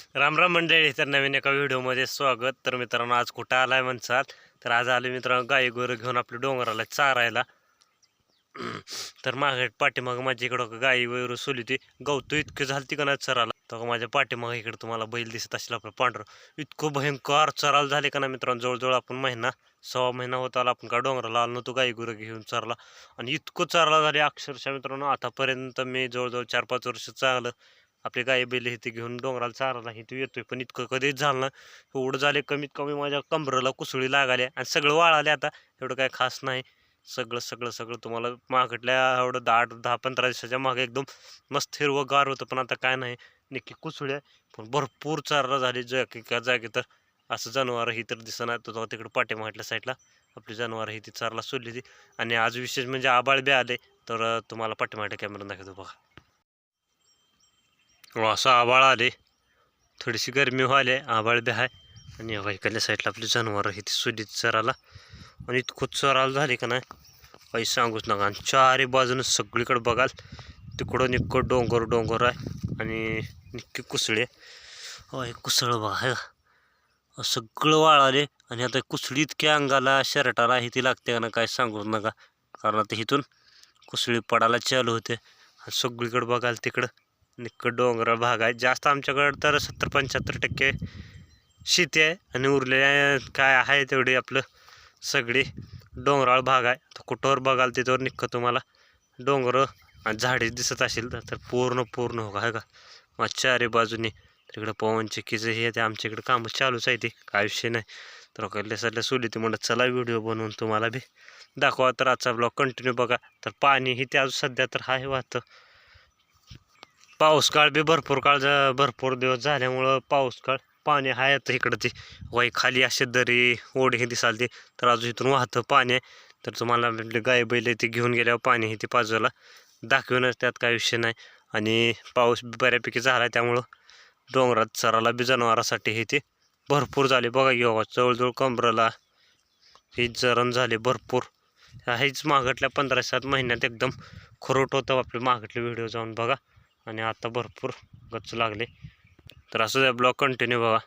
राम राम मंडळी तर नवीन एका व्हिडिओमध्ये स्वागत. तर मित्रांनो आज कुठं आलाय म्हणसाल? तर आज आले मित्रांनो गाई गोरं घेऊन आपल्या डोंगराला चारायला. तर मागे पाठीमागं माझ्या इकडं गाई वगैरे सोली होती. गवतो इतकं झालती का नाही चराला तर माझ्या पाठीमागं इकडं तुम्हाला बैल दिसत असेल आपलं पांढरं. इतकं भयंकर चराला झाले का ना मित्रांनो? जवळजवळ आपण महिना सव्वा महिना होत आला आपण का डोंगराला आलो नव्हतो गाई गुरं घेऊन चरला. आणि इतकं चरला झाले अक्षरशः मित्रांनो आतापर्यंत मी जवळजवळ चार पाच वर्ष चांगलं आपली गाई बैल ते घेऊन डोंगराला चारायला इथे येतोय. पण इतकं कधीच झालं ना एवढं झाले कमीत कमी माझ्या कमरेला कुसळी लागाले आणि सगळं वाळाले आता. एवढं काय खास नाही. सगळं सगळं सगळं तुम्हाला मागटल्या एवढं दहा आठ दहा पंधरा दिवसाच्या मागे एकदम मस्त हिरवं गार होतं पण आता काय नाही. नक्की कुसळ्या. पण भरपूर चारा झाली. जागी का जागी तर असं जनावर ही तर दिसणार तो तिकडं पाठीमागल्या साईडला आपली जनावर ही ती चारला सोडली ती आणि आज विशेष म्हणजे आबाळ बी आले. तर तुम्हाला पाठीमागच्या कॅमेरा दाखवतो बघा. असं आबाळ आले. थोडीशी गरमी व्हायला आबाळ बी आहे. आणि हवा साईडला आपली जनावरं हे ती सुलीत चराला आणि इतकं चराला झाले का नाही? काही सांगूच नका. आणि चारी बाजूनं सगळीकडे बघाल तिकडं निक्कं डोंगर डोंगर आहे. आणि निक्की कुसळे होय कुसळ बघा सगळं वाळाले. आणि आता कुसळी इतक्या अंगाला शर्टाला आहे ती लागते का ना काय सांगूच नका. कारण आता इथून कुसळी पडायला चालू होते. आणि सगळीकडे बघाल तिकडं. निक्कं डोंगराळ भाग आहे. जास्त आमच्याकडं तर सत्तर पंच्याहत्तर टक्के शेती आहे आणि उरलेल्या काय आहे तेवढी आपलं सगळी डोंगराळ भाग आहे. तर कुठंवर बघाल तिथवर निक्कं तुम्हाला डोंगर आणि झाडे दिसत असेल तर पूर्ण पूर्ण हो का आहे का? मग चारी बाजूने तिकडं पवन चक्कीचं हे ते आमच्या इकडं कामं चालूच आहे ते. काय विषय नाही. तर कडल्या सडल्या सोली ते म्हणत चला व्हिडिओ बनवून तुम्हाला बी दाखवा. तर आजचा ब्लॉग कंटिन्यू बघा. तर पाणी ही ते आज सध्या तर आहे वाहतं. पाऊस काळ बी भरपूर काळ जा भरपूर दिवस झाल्यामुळं पाऊस काळ पाणी आहे आता इकडं ते. वाई खाली असे दरी ओढे हे दिसाल ते. तर अजून इथून वाहतं पाणी आहे. तर तुम्हाला आपले गाय बैल आहे ते घेऊन गेल्यावर पाणी हे ते पाजवायला दाखविणार त्यात काय विषय नाही. आणि पाऊस बऱ्यापैकी झाला आहे त्यामुळं डोंगरात चराला बी जनावरासाठी हे ते भरपूर झाले. बघा योगा जवळजवळ कमरला हे जरण झाले भरपूर. हेच मागटल्या पंधरा सात महिन्यात एकदम खरोट होतं आपले मागटले व्हिडिओ जाऊन बघा. आणि आता भरपूर गच्च लागले. तर असं ब्लॉक कंटिन्यू बघा.